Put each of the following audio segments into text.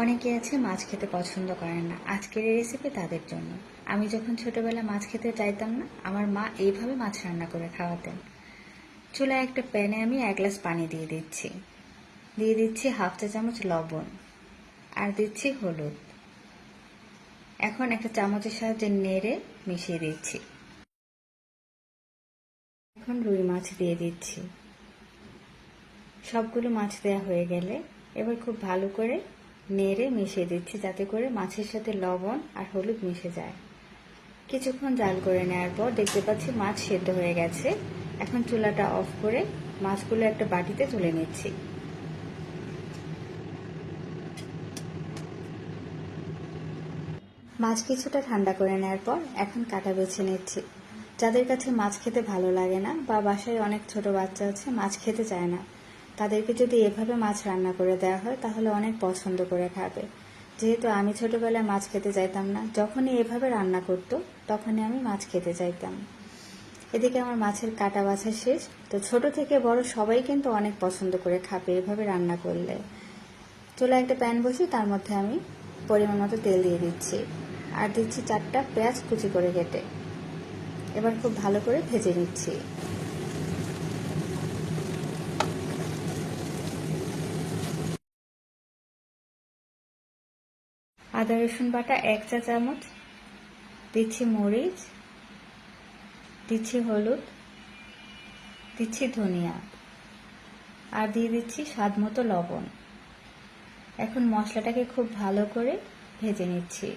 অনেকে আছে মাছ খেতে পছন্দ করেন না। আজকের এই রেসিপি তাদের জন্য। আমি যখন ছোটবেলায় মাছ খেতে চাইতাম না, আমার মা এইভাবে মাছ রান্না করে খাওয়াতেন। চুলায় একটা প্যানে আমি এক গ্লাস পানি দিয়ে দিচ্ছি। দিয়ে দিচ্ছি হাফ চা চামচ লবণ আর দিচ্ছি হলুদ। এখন একটা চামচের সাহায্যে নেড়ে মিশিয়ে দিচ্ছি। এখন রুই মাছ দিয়ে দিচ্ছি। সবগুলো মাছ দেওয়া হয়ে গেলে এবার খুব ভালো করে নেড়ে মিশিয়ে দিচ্ছি যাতে করে মাছের সাথে লবণ আর হলুদ মিশে যায়। কিছুক্ষণ জাল করে নেওয়ার পর দেখতে পাচ্ছি মাছ সেদ্ধ হয়ে গেছে। এখন চুলাটা অফ করে মাছগুলো একটা বাটিতে তুলে নিচ্ছি। মাছ কিছুটা ঠান্ডা করে নেওয়ার পর এখন কাটা বেছে নিচ্ছি। যাদের কাছে মাছ খেতে ভালো লাগে না বা বাসায় অনেক ছোট বাচ্চা আছে, মাছ খেতে চায় না। তাদেরকে যদি এভাবে মাছ রান্না করে দেওয়া হয়, তাহলে অনেক পছন্দ করে খাবে। যেহেতু আমি ছোটবেলায় মাছ খেতে চাইতাম না, যখনই এভাবে রান্না করতো, তখনই আমি মাছ খেতে চাইতাম এদিকে আমার মাছের কাটা বাছা শেষ, তো ছোট থেকে বড় সবাই কিন্তু অনেক পছন্দ করে খাবে এভাবে রান্না করলে। চলে একটা প্যান বসি তার মধ্যে আমি পরিমাণ মতো তেল দিয়ে দিচ্ছি। আর দিচ্ছি চারটা পেঁয়াজ কুচি করে কেটে। এবার খুব ভালো করে ভেজে নিচ্ছি। আদা, রসুন বাটা, এক চা চামচ, দিচ্ছি মরিচ, দিচ্ছি হলুদ, দিচ্ছি ধনিয়া, আর দিয়ে দিচ্ছি স্বাদ মতো লবণ। এখন মশলাটাকে খুব ভালো করে ভেজে নিচ্ছি।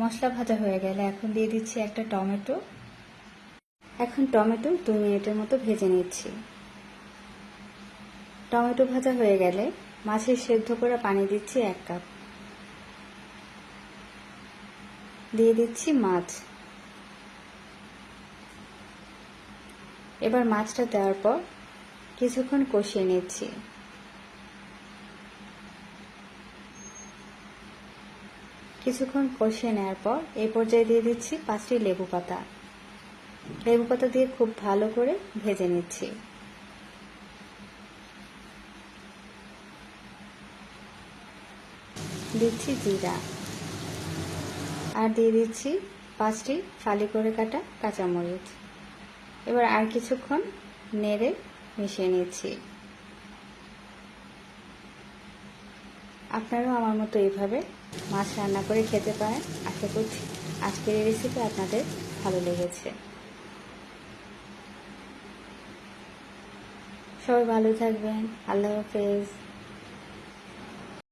মশলা ভাজা হয়ে গেলে এখন দিয়ে দিচ্ছি একটা টমেটো। এখন টমেটো দু মিনিটের মতো ভেজে নিচ্ছি। টমেটো ভাজা হয়ে গেলে মাছের সেদ্ধ করে পানি দিচ্ছি এক কাপ। দিয়ে দিচ্ছি মাছ। এবার মাছটা দেওয়ার পর কিছুক্ষণ কষিয়ে নিচ্ছি। কিছুক্ষণ কষিয়ে নেওয়ার পর এই পর্যায়ে দিয়ে দিচ্ছি পাঁচটি লেবু পাতা। লেবু পাতা দিয়ে খুব ভালো করে ভেজে নিচ্ছি। দিচ্ছি জিরা। আর দিয়ে দিচ্ছি পাঁচটি ফালি করে কাটা কাঁচামরিচ। এবার আর কিছুক্ষণ নেড়ে মিশিয়ে নিচ্ছি। আপনারাও আমার মতো এইভাবে মাছ রান্না করে খেতে পারেন। আশা করছি আজকের এই রেসিপি আপনাদের ভালো লেগেছে। সবাই ভালো থাকবেন। আল্লাহ হাফেজ।